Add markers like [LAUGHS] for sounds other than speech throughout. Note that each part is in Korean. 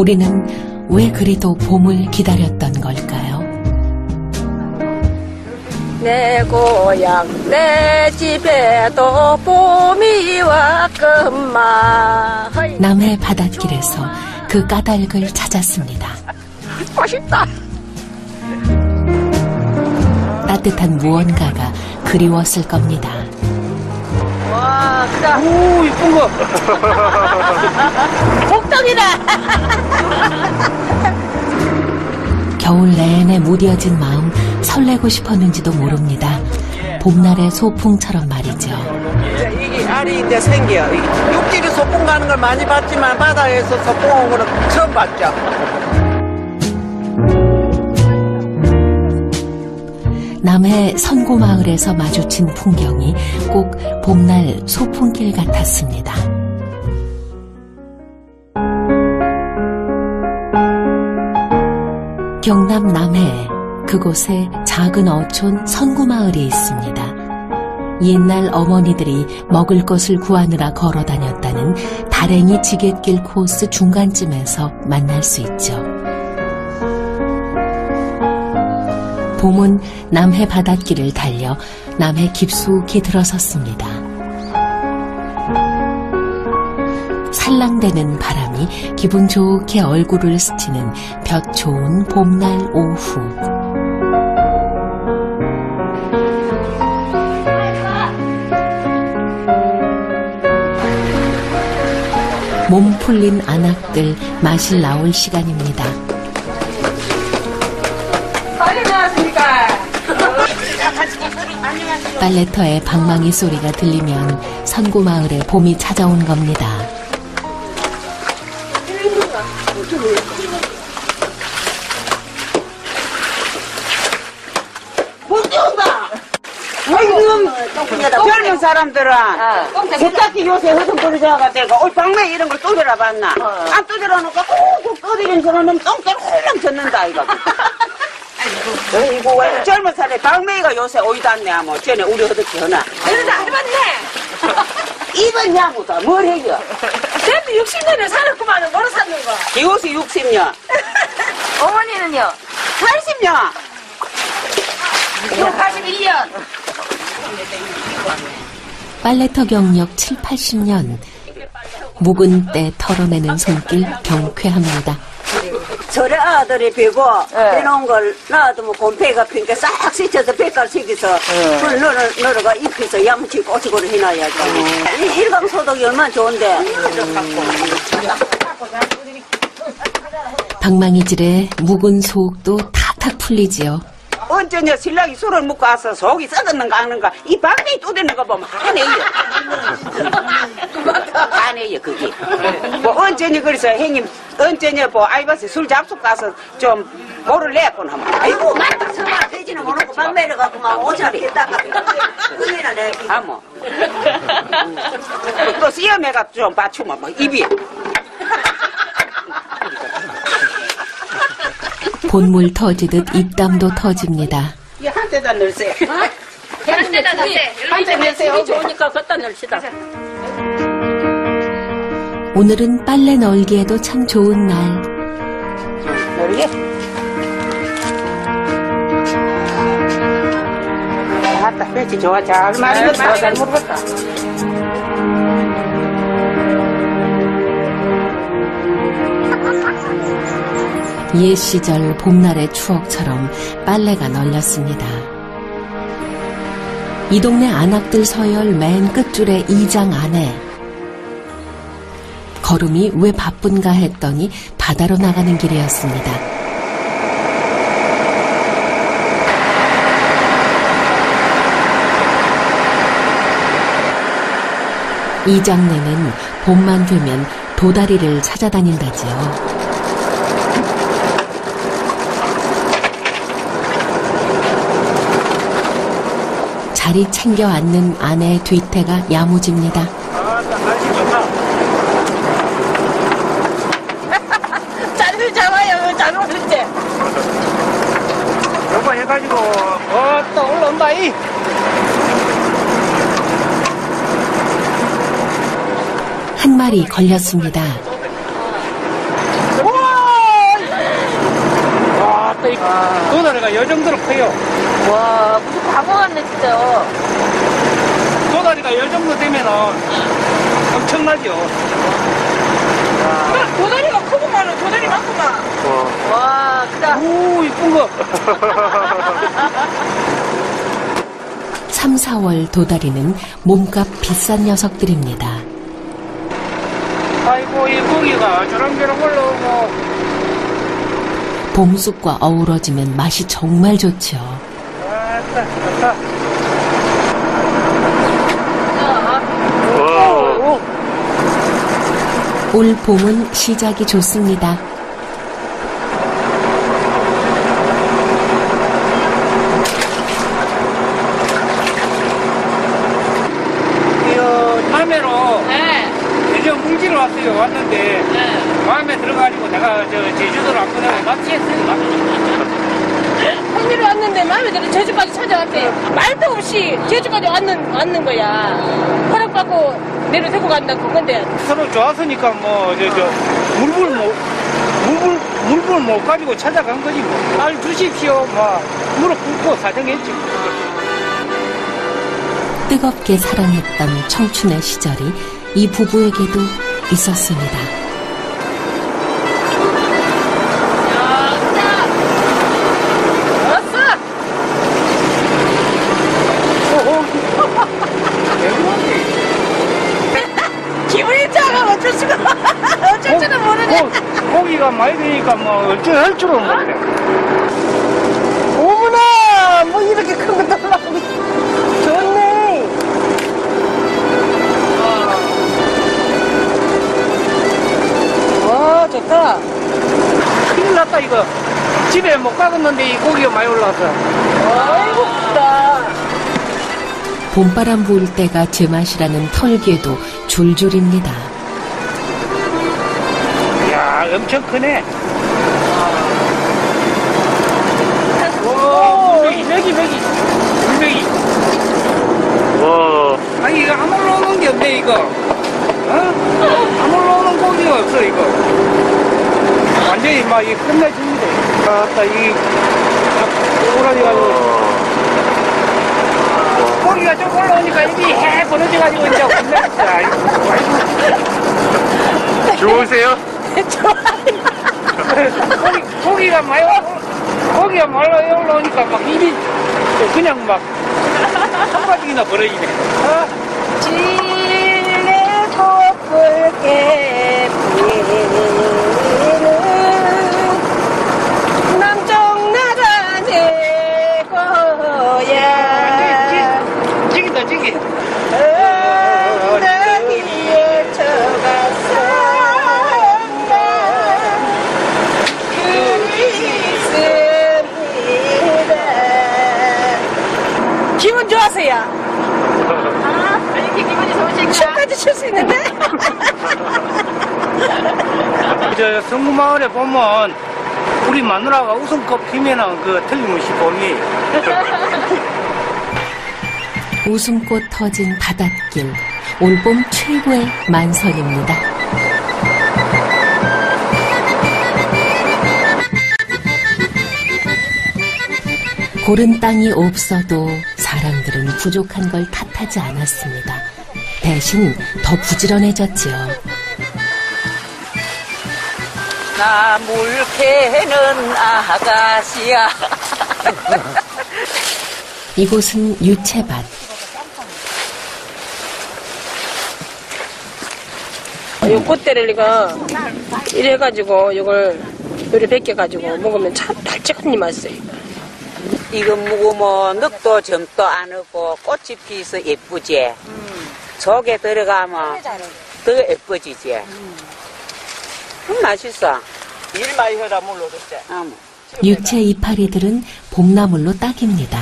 우리는 왜 그리도 봄을 기다렸던 걸까요? 내 고향 내 집에도 봄이 왔건만 남해 바닷길에서 그 까닭을 찾았습니다. 맛있다 따뜻한 무언가가 그리웠을 겁니다. 와 크다 오, 이쁜 거. [LAUGHS] 복덩이다 [LAUGHS] 겨울 내내 무뎌진 마음 설레고 싶었는지도 모릅니다. 봄날의 소풍처럼 말이죠. 이제 이게 알이 이제 생겨. 육지로 소풍 가는 걸 많이 봤지만 바다에서 소풍 온 거는 처음 봤죠. 남해 선고마을에서 마주친 풍경이 꼭 봄날 소풍길 같았습니다. 경남 남해 그곳에 작은 어촌 선구마을이 있습니다. 옛날 어머니들이 먹을 것을 구하느라 걸어 다녔다는 다랭이 지갯길 코스 중간쯤에서 만날 수 있죠. 봄은 남해 바닷길을 달려 남해 깊숙이 들어섰습니다. 살랑대는 바람이 기분 좋게 얼굴을 스치는 볕 좋은 봄날 오후. 몸 풀린 안악들 마실 나올 시간입니다. 빨래터의 방망이 소리가 들리면 선구마을에 봄이 찾아온 겁니다. 젊은 사람들은 세탁기 요새 허성거리져가지고 올 방매 이런 걸 두드려 봤나? 안 두드려 놓고 꾹꾹 두드리는 소리는 똥똥 훌렁 젖는다, 이거. [LAUGHS] 아이고, 왜 젊은 사람이 방매가 요새 오이다네, 뭐. 전에 우리 허덕지 하나. 그래도 안 해봤네 [LAUGHS] 이번 야구다, 뭘 해요? 쟤도 60년에 살았구만 뭐로 샀는 거 이곳이 60년, 어머니는요 80년. 81년 빨래터 경력 7, 80년. 묵은 때 털어내는 손길 경쾌합니다. 저래 아들이 배고 해놓은 걸 놔두면 곰폐가 핀게 싹 씻어서 배깔 식혀서 불 넣어, 넣어가 입혀서 야무치 꼬치고를 해놔야죠. 이 일광소독이 얼마나 좋은데. 방망이질에 묵은 속도 탁탁 풀리지요. 언제냐 신랑이 술을 먹고 와서 속이 썩었는가 하는가. 이 방맹이 뚜드는 거 보면 화내요. 화내요 [LAUGHS] 그게. 뭐 언제냐 그래서 형님 언제냐 뭐 아이바스 술 잡수 가서 좀 내건 하면. 아이고 맞다, 설마 돼지는 모르고 밥 매려갖고 막 오자리. 했다가. 그게나 내 아뭐. 또 시험에가 좀 맞추면 뭐 입이 본물 터지듯 입담도 터집니다. 이 한대다 넣으세요. 한 대다 넣세 한대 넣으세요. 좋으니까 걷다 넣읍시다. 오늘은 빨래 널기에도 참 좋은 날. 모르게. 아따 배치 좋아. 잘 맞았다. 잘 모르겠다 옛 시절 봄날의 추억처럼 빨래가 널렸습니다. 이 동네 안악들 서열 맨 끝줄의 이장 안에 걸음이 왜 바쁜가 했더니 바다로 나가는 길이었습니다. 이장내는 봄만 되면 도다리를 찾아다닌다지요. 자리 챙겨 앉는 아내의 뒤태가 야무집니다. [LAUGHS] 짠들 잡아요 잘 오를 때 요거 해가지고 어 또 올라온다 이 한 마리 걸렸습니다. 우와 도다리가 요 정도로 커요. 와, 무슨 광어 같네, 진짜. 도다리가 요 정도 되면은 엄청나죠. 도다리가 크구만, 도다리 많구만. 와, 크다. 오, 이쁜 거. [LAUGHS] 3, 4월 도다리는 몸값 비싼 녀석들입니다. 아이고, 이 고기가 저랑저랑 올라오고. 봄쑥과 어우러지면 맛이 정말 좋죠. 아따. 올 봄은 시작이 좋습니다. 이거 남해로 네. 예전 뭉지러 왔어요. 왔는데 마음에 들어가지고 제주도를 안 보내고 납치했어요. 홍미로 왔는데 마음에 들어 제주까지 찾아왔대. 말도 없이 제주까지 왔는, 왔는 거야. 허락받고 내려 데리고 간다 그건데. 서로 좋았으니까 뭐, 저, 저, 물불 못, 물불, 물불 못 가지고 찾아간 거지 뭐. 날 주십시오. 막, 무릎 꿇고 사정했지. 뜨겁게 사랑했던 청춘의 시절이 이 부부에게도 있었습니다. 많이 되니까 뭐, 어쩔 할 줄은 모르네. 어머나 뭐 이렇게 큰 거 달라고 좋네. 와 좋다. 큰일 났다, 이거. 집에 못 가겠는데 이 고기가 많이 올라왔어. 아이고 크다. 봄바람 부을 때가 제맛이라는 털개도 줄줄입니다. 엄청 크네. 오, 물배기, 배기, 배기. 물배기. 와. 아니, 이거 안 올라오는 게 없네, 이거. 어? 안 올라오는 고기가 없어, 이거. 완전히 막, 이 끝내줍니다. 아따, 이, 오라져가지고. 고기가 좀 올라오니까 입이 해 벌어져가지고 이제 [LAUGHS] 아이고. 좋으세요? 고기, 고기가 많이 와, 고기가 많이 올라오니까 막 입이 그냥 막 한 가지나 벌어지네. 어? 질레 촛불게 피는 남쪽 나라 내 고향 지긴다, 지기. 엉덩이에 쳐갔었나 그리습니다 기분 좋았어요 아, 이렇게 기분이 좋으신가? 춤까지 출 수 있는데 저 성구마을에 보면 우리 마누라가 웃음꽃 피면은 그 틀림없이 봄이. [LAUGHS] 웃음꽃 터진 바닷길, 올봄 최고의 만선입니다. 고른 땅이 없어도 사람들은 부족한 걸 탓하지 않았습니다. 대신 더 부지런해졌지요. 나 물개는 아가씨야. [LAUGHS] 이곳은 유채밭. 요 꽃대를 이거 이래가지고 이걸 요리 벗겨가지고 먹으면 참 달짝하니 맛있어요 이거 먹으면 늑도 점도 안 하고 꽃이 피서 예쁘지. 속에 들어가면 더 예뻐지지. 음, 맛있어. 일 많이 해라, 물로 줬지. 음. 유채 이파리들은 봄나물로 딱입니다.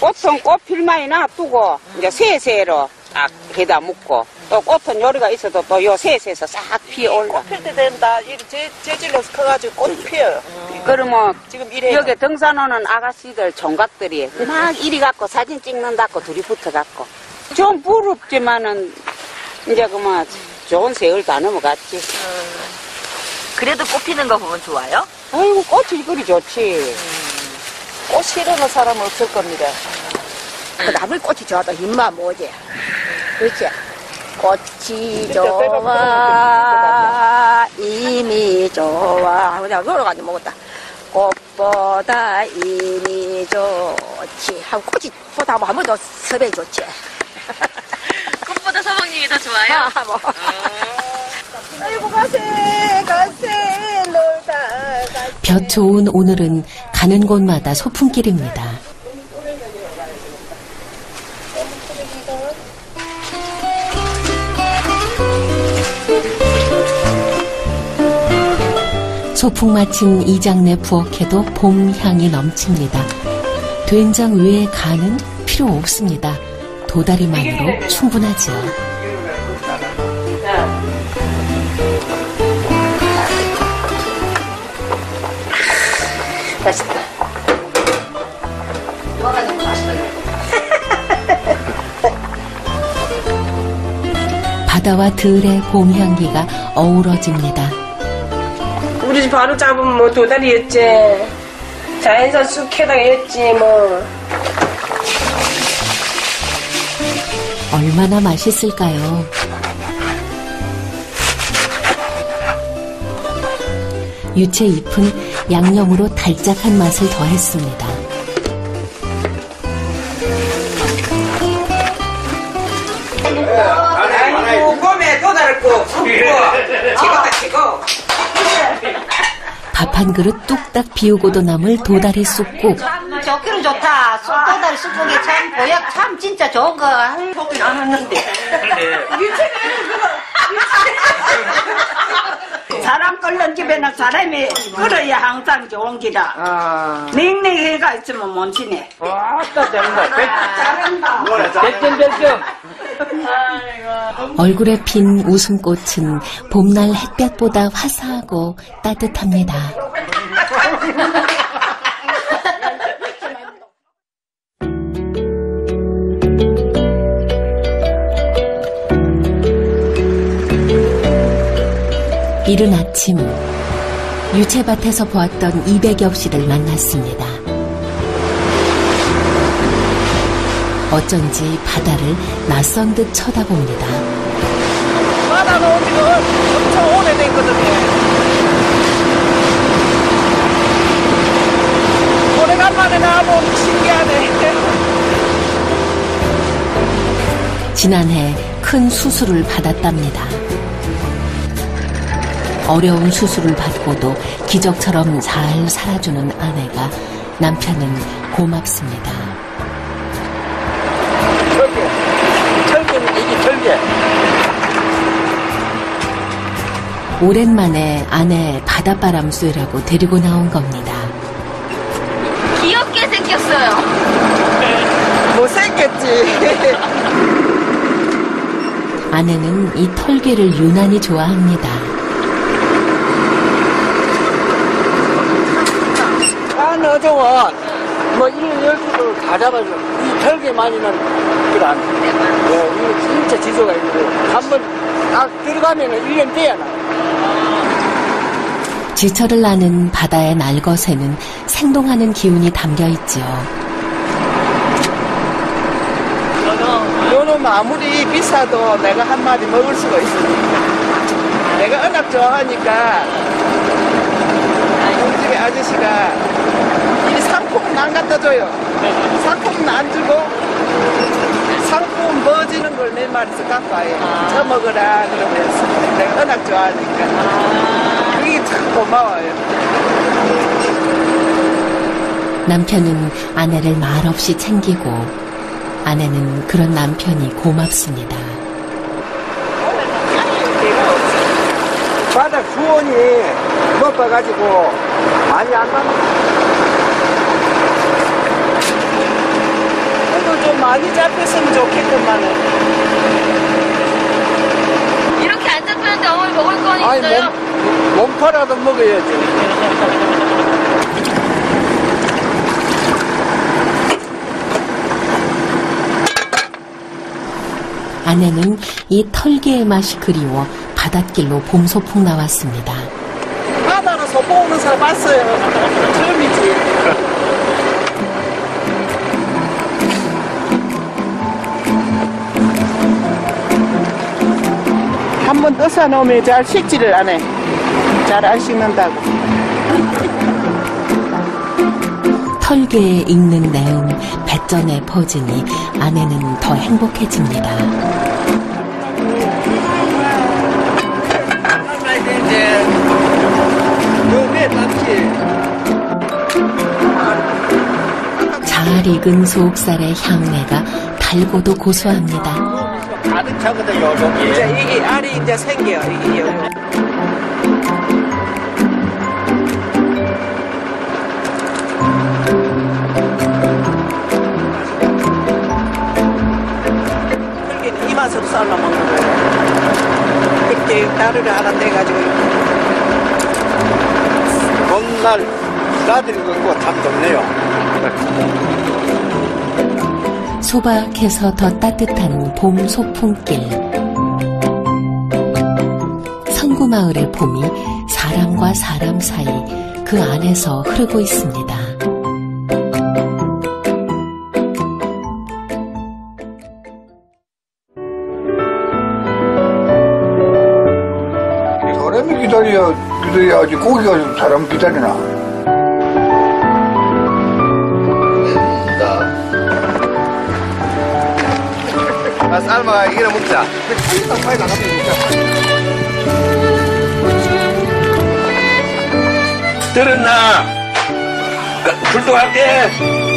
꽃은 꽃필 많이 놔두고 이제 새새로 딱 해다 묶고 또 꽃은 요리가 있어도 또 요 새새에서 싹 피어올라. 필때 된다. 이 재, 재질로 커가지고 꽃이 피어요. 그러면 지금 이래. 여기 등산 오는 아가씨들 총각들이 막 이리 갖고 사진 찍는다고 둘이 붙어갖고 좀 부럽지만은 이제 그뭐 좋은 세월 다 넘어갔지. 그래도 꽃 피는 거 보면 좋아요? 아이고, 꽃이 그리 좋지. 꽃 싫어하는 사람은 없을 겁니다. 그 나물 꽃이 좋아도 힘만 뭐지. 그렇지. 꽃이 좋아, 이미 좋아. 그냥 놀아가지고 먹었다. 꽃보다 이미 좋지. 하고 꽃이 보다 뭐 한번 더 섭외 좋지. [LAUGHS] 꽃보다 서방님이 더 좋아요? 아, 뭐. 아이고, 가세, 가세, 놀다. 볕 좋은 오늘은 가는 곳마다 소풍길입니다. 소풍 마친 이장내 부엌에도 봄 향이 넘칩니다. 된장 외에 간은 필요 없습니다. 도다리만으로 충분하죠. [LAUGHS] 바다와 들의 봄 향기가 어우러집니다. 우리 집 바로 잡으면 뭐 도다리였지. 자연산 쑥해당였지 뭐. 얼마나 맛있을까요? 유채 잎은 양념으로 달짝한 맛을 더했습니다. 아이고, 봄에 도다리국, 쑥국, 최고다, 최고. 밥 한 그릇 뚝딱 비우고도 남을 도다리 쑥국. 쑥도다리 쑥국이 참 보약 참 진짜 좋은 거. 보긴 안 했는데. 사람 끓는 집에는 사람이 끓어야 항상 좋은 기라. 아, 냉랭해가 있으면 못 지내. 된다. 잘한다. 백점, 백점. 얼굴에 핀 웃음꽃은 봄날 햇볕보다 화사하고 따뜻합니다. [LAUGHS] 이른 아침 유채밭에서 보았던 200여 씨를 만났습니다. 어쩐지 바다를 낯선 듯 쳐다봅니다. 바다 놓은 지가 엄청 오래됐거든요. 오래간만에 나와보면 신기하네. 지난해 큰 수술을 받았답니다. 어려운 수술을 받고도 기적처럼 잘 살아주는 아내가 남편은 고맙습니다. 철개. 철개는 이게 철개. 오랜만에 아내 바닷바람 쐬려고 데리고 나온 겁니다. 귀엽게 생겼어요. 못생겼지. [LAUGHS] 아내는 이 털개를 유난히 좋아합니다. 저거, 뭐, 일, 열두를 다 잡아줘. 이 털개만이는, 그안 예, 이거 진짜 지소가 있고, 한번 딱 들어가면은 1년 돼야 나. 지철을 나는 바다의 날것에는 생동하는 기운이 담겨 있지요. 요놈 아무리 비싸도 내가 한 마리 먹을 수가 있으니까. 내가 워낙 좋아하니까, 우리 집에 아저씨가 이 상품은 안 갖다 줘요. 상품은 안 주고, 상품 먹어지는 걸 내 말에서 갖고 와요. 저 먹어라, 그러면서. 내가 워낙 좋아하니까. 그게 참 고마워요. 남편은 아내를 말없이 챙기고 아내는 그런 남편이 고맙습니다. 바다 수온이 높아가지고, 많이 안 나는 그래도 좀 많이 잡혔으면 좋겠구만. 이렇게 안 잡혔는데 어머니 먹을 건 아니, 있어요? 몸, 몸파라도 먹어야지. 아내는 이 털개의 맛이 그리워 바닷길로 봄소풍 나왔습니다. 소포 오는 사람 봤어요. 처음이지. 한번 떠서 놓으면 잘 식지를 안 해. 잘 안 식는다고. 털개에 익는 내음, 배전에 퍼지니 아내는 더 행복해집니다. 잘 익은 속살의 향내가 달고도 고소합니다. 가득 차거든요, 여기. 이제 이게 알이 이제 생겨, 이게. 털기는 이 맛으로 삶아 먹는 거예요. 그렇게 가루를 하나 떼가지고. 전날 나들이 갖고 참 좋네요. 소박해서 더 따뜻한 봄 소풍길. 성구마을의 봄이 사람과 사람 사이 그 안에서 흐르고 있습니다. 사람이 기다려, 기다려야지 고기가 좀 사람 기다리나. 아, 삶아, 이래 먹자. 빨리 빨리 나가면 먹자. 들었나? 출동할게.